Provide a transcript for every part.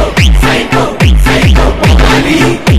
Psycho, Psycho, Psycho, Psycho, Psycho,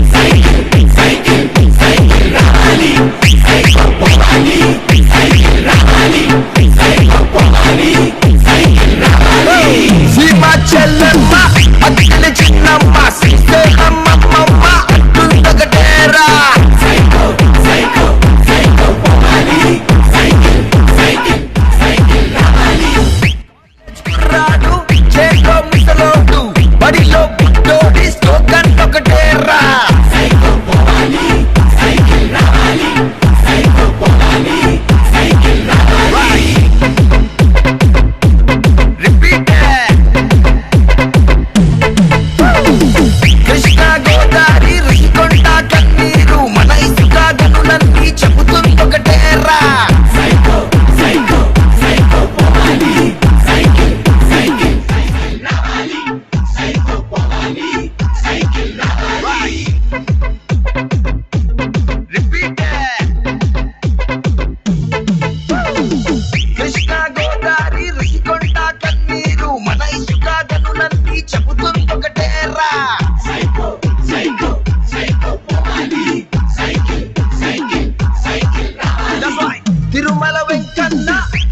Tirumala Venkanna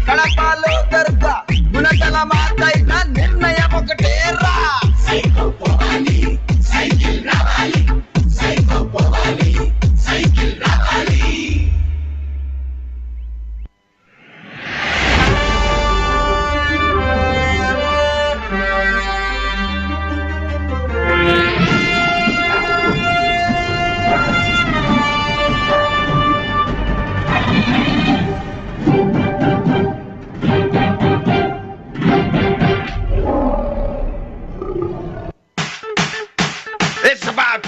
కడపలో దర్గా Gunadala మాతైన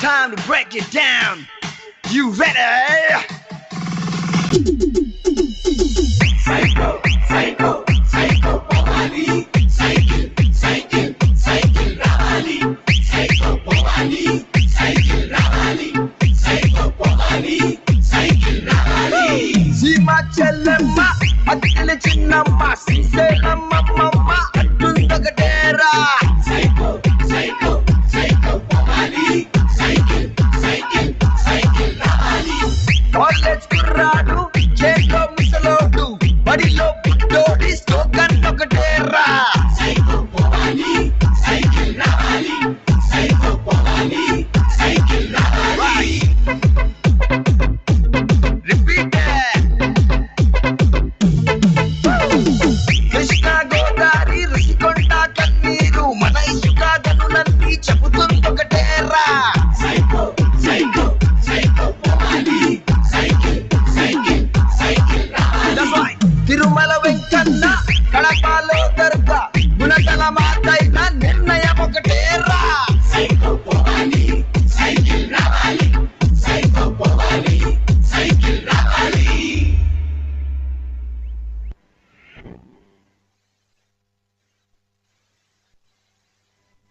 time to break it down. You ready? Psycho, psycho, psycho, Bobali. Psycho, psycho, psycho, Rabali. Psycho, Bobali. Psycho, Rabali. Psycho, Bobali. Psycho, Rabali. Zima chelema, atele chinama, sise na mama. Let's be.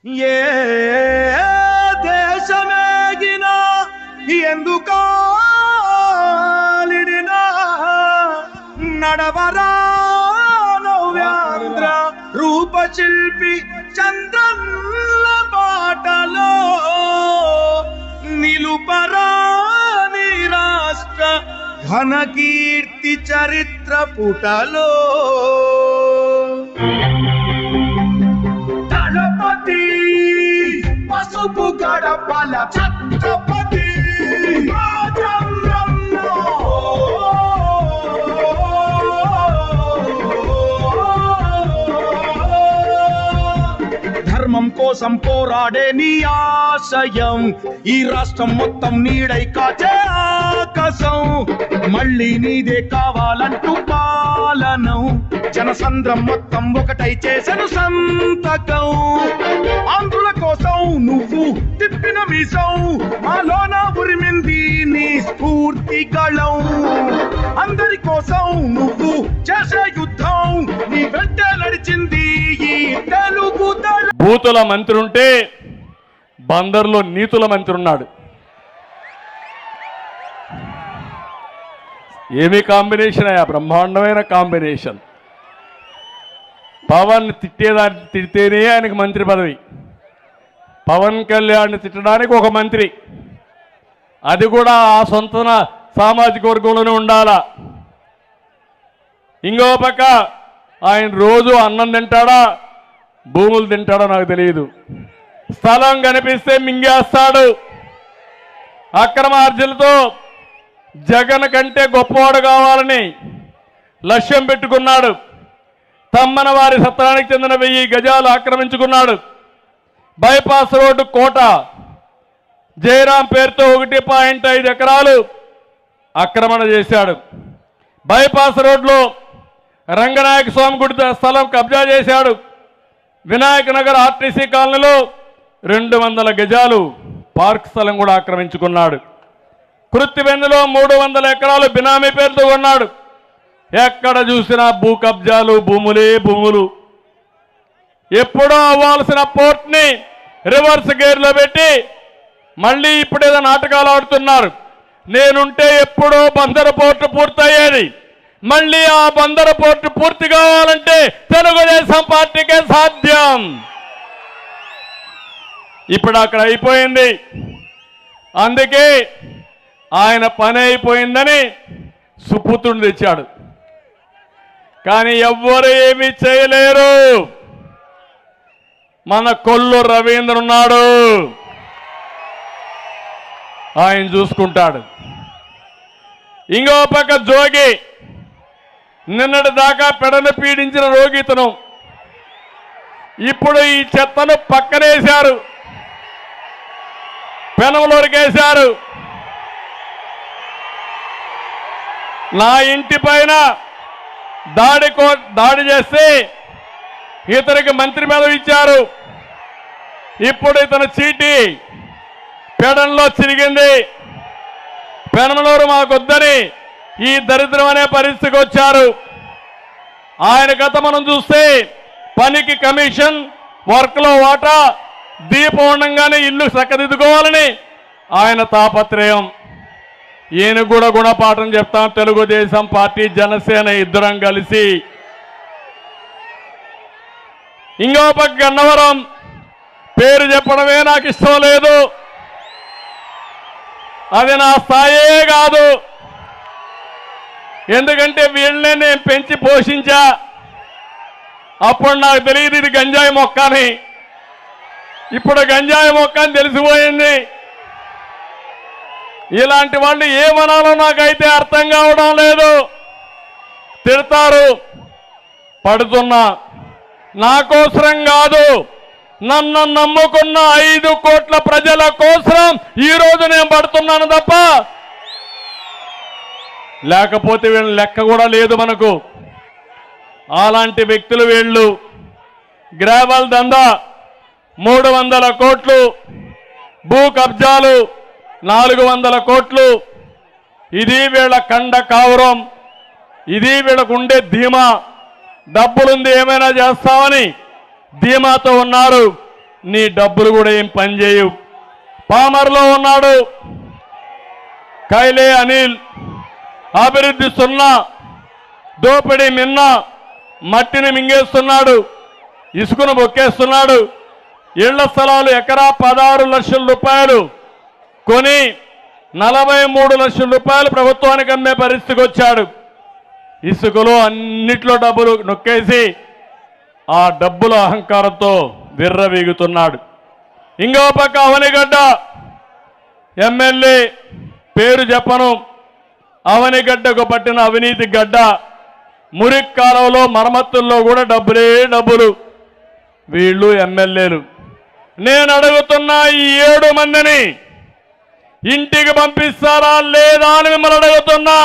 ఏ దేశమేగినా ఎందుకాలిడినా నడవరా నవ్యాంధ్ర రూపశిల్పి చంద్రన్న బాటలో నిలుపరా రాష్ట్ర ఘనకీర్తి చరిత్ర పుటలో. తూపు గడపల ఛత్రపతి ధర్మం కోసం పోరాడే నీ ఆశయం. ఈ రాష్ట్రం మొత్తం నీడై కాచే ఆకాశం. మళ్ళీ నీదే కావాలంటూ పాలనం. జనసంద్రం మొత్తం ఒకటై చేసెను సంతకం. ఆంధ్రుల కోసం నువ్వు తిప్పిన మీసం. మాలోన ఉరిమింది నీ స్ఫూర్తి గళం. అందరి కోసం నువ్వు చేసే యుద్ధం. నీ వెంట నడిచింది ఈ తెలుగు భూతుల మంత్రుంటే మంత్రి ఉంటే బందర్లో నీతుల మంత్రి ఏమి కాంబినేషన్ అయ్యా? బ్రహ్మాండమైన కాంబినేషన్ పవన్ తిట్టేదా తిడితేనే ఆయనకు మంత్రి పదవి. పవన్ కళ్యాణ్ తిట్టడానికి ఒక మంత్రి. అది కూడా ఆ సొంత సామాజిక వర్గంలోనే ఉండాలా? ఇంకో పక్క ఆయన రోజు అన్నం తింటాడా? భూములు తింటాడో నాకు తెలియదు. స్థలం కనిపిస్తే మింగేస్తాడు. అక్రమార్జులతో జగన్ కంటే గొప్పవాడు కావాలని లక్ష్యం పెట్టుకున్నాడు. తమ్మన వారి సత్రానికి చెందిన వెయ్యి గజాలు ఆక్రమించుకున్నాడు. బైపాస్ రోడ్డు కోట జయరాం పేరుతో ఒకటి పాయింట్ ఐదు ఎకరాలు ఆక్రమణ చేశాడు. బైపాస్ రోడ్లో రంగనాయక స్వామి గుడి స్థలం కబ్జా చేశాడు. వినాయక నగర్ ఆర్టీసీ కాలనీలో రెండు వందల గజాలు పార్క్ స్థలం కూడా ఆక్రమించుకున్నాడు. కృత్తివెన్నులో మూడు వందల ఎకరాలు బినామీ పేరుతో కొన్నాడు. ఎక్కడ చూసినా భూ కబ్జాలు భూములే భూములు. ఎప్పుడో అవ్వాల్సిన పోర్ట్ని రివర్స్ గేర్లో పెట్టి మళ్ళీ ఇప్పుడేదో నాటకాలు ఆడుతున్నారు. నేనుంటే ఎప్పుడో బందరు పోర్టు పూర్తయ్యేది. మళ్ళీ ఆ బందరు పోర్టు పూర్తి కావాలంటే తెలుగుదేశం పార్టీకే సాధ్యం. ఇప్పుడు అక్కడ అయిపోయింది. అందుకే ఆయన పని అయిపోయిందని సుపుత్రుని తెచ్చాడు. కానీ ఎవ్వరు ఏమీ చేయలేరు. మన కొల్లు రవీంద్ర ఉన్నాడు. ఆయన చూసుకుంటాడు. ఇంకో పక్క జోగి నిన్నటి దాకా పెడను పీడించిన రోగితను ఇప్పుడు ఈ చెత్తను పక్కనేశారు. పెనంలోరికేశారు నా ఇంటి పైన దాడి దాడి చేస్తే ఇతనికి మంత్రి పదవి ఇచ్చారు. ఇప్పుడు ఇతను చీటి పెడంలో చిరిగింది. పెనమలూరు మాకొద్దని ఈ దరిద్రం అనే పరిస్థితికి వచ్చారు. ఆయన గత మనం చూస్తే పనికి కమిషన్ వర్క్లో వాటా దీపం ఉండంగానే ఇల్లు చక్కదిద్దుకోవాలని ఆయన తాపత్రయం. ఈయన కూడా గుణపాఠం చెప్తాం తెలుగుదేశం పార్టీ జనసేన ఇద్దరం కలిసి. ఇంకో పక్క గన్నవరం పేరు చెప్పడమే నాకు ఇష్టం లేదు. అది నా స్థాయే కాదు. ఎందుకంటే వీళ్ళనే నేను పెంచి పోషించా. అప్పుడు నాకు తెలియదు ఇది గంజాయి మొక్క అని. ఇప్పుడు గంజాయి మొక్క అని తెలిసిపోయింది. ఇలాంటి వాళ్ళు ఏమనాలో నాకైతే అర్థం కావడం లేదు. తిడతారు. పడుతున్నా. నా కోసరం కాదు. నన్ను నమ్ముకున్న ఐదు కోట్ల ప్రజల కోసం ఈ రోజు నేను పడుతున్నాను తప్ప. లేకపోతే వీళ్ళ లెక్క కూడా లేదు మనకు. అలాంటి వ్యక్తులు వీళ్ళు. గ్రావల్ దందా. మూడు వందల కోట్లు. భూ కబ్జాలు. నాలుగు వందల కోట్లు. ఇది వీళ్ళ కండ కావురం. ఇది వీళ్ళకు ఉండే ధీమా. డబ్బులుంది ఏమైనా చేస్తామని ధీమాతో ఉన్నారు. నీ డబ్బులు కూడా ఏం పనిచేయవు పామర్లో ఉన్నాడు. కైలే అనిల్. అభివృద్ధి సున్నా. దోపిడీ మిన్న. మట్టిని మింగేస్తున్నాడు. ఇసుకను బొక్కేస్తున్నాడు. ఇళ్ళ స్థలాలు ఎకరా పదహారు లక్షల రూపాయలు. కొని నలభై మూడు లక్షల రూపాయలు ప్రభుత్వానికి అమ్మే పరిస్థితికి వచ్చాడు. ఇసుకలో అన్నిట్లో డబ్బులు నొక్కేసి ఆ డబ్బుల అహంకారంతో విర్రవీగుతున్నాడు. ఇంకో పక్క అవనిగడ్డ. ఎమ్మెల్యే పేరు చెప్పను. అవనిగడ్డకు పట్టిన అవినీతి గడ్డ. మురిక్ కాలంలో మరమ్మతుల్లో కూడా డబ్బులే డబ్బులు. వీళ్ళు ఎమ్మెల్యేలు. నేను అడుగుతున్న ఈ ఏడు మందిని ఇంటికి పంపిస్తారా లేదా అని మిమ్మల్ని అడుగుతున్నా.